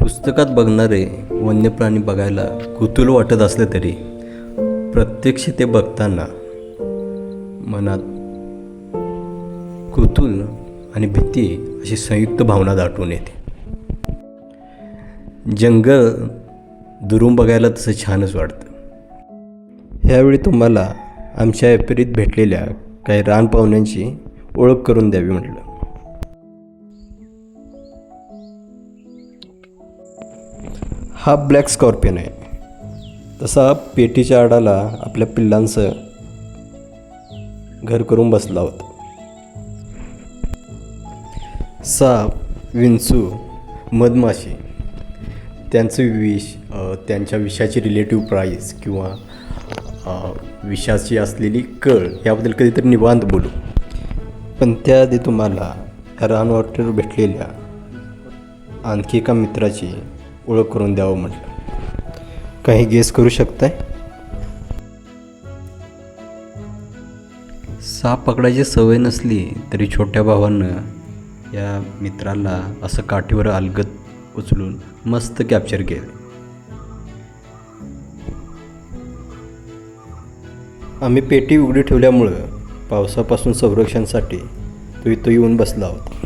पुस्तकात बघणारे वन्य प्राणी बघायला कुतूल वाटत असलं तरी प्रत्यक्ष ते बघताना मनात कुतूल आणि भीती अशी संयुक्त भावना दाटून येते. जंगल दुरून बघायला तसं छानच वाटतं. ह्यावेळी तुम्हाला आमच्या एप्रित भेटलेल्या काही रान पाहुण्यांची ओळख करून द्यावी म्हटलं. हा ब्लॅक स्कॉर्पियन आहे. तसा पेटीच्या आडाला आपल्या पिल्लांचं घर करून बसला होता. साप विंचू मधमाशी त्यांचं विष त्यांच्या विषाची रिलेटिव्ह प्राईस किंवा विषाची असलेली कळ याबद्दल कधीतरी निवांत बोलू. पण त्याआधी तुम्हाला ह्या रानवाटेवर भेटलेल्या आणखी एका मित्राची ओळख करून द्यावं म्हटलं. काही गेस करू शकताय? साप पकडायची सवय नसली तरी छोट्या भावानं या मित्राला असं काठीवर अलगत उचलून मस्त कॅप्चर केलं. आम्ही पेटी उघडी ठेवल्यामुळं पावसापासून संरक्षणासाठी तो इथं येऊन बसला होता.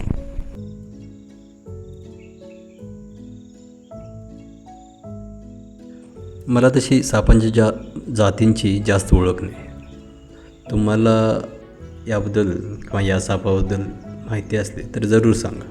मला तशी सापांच्या जा जातींची जास्त ओळख नाही. तुम्हाला याबद्दल किंवा या सापाबद्दल माहिती असली तर जरूर सांगा.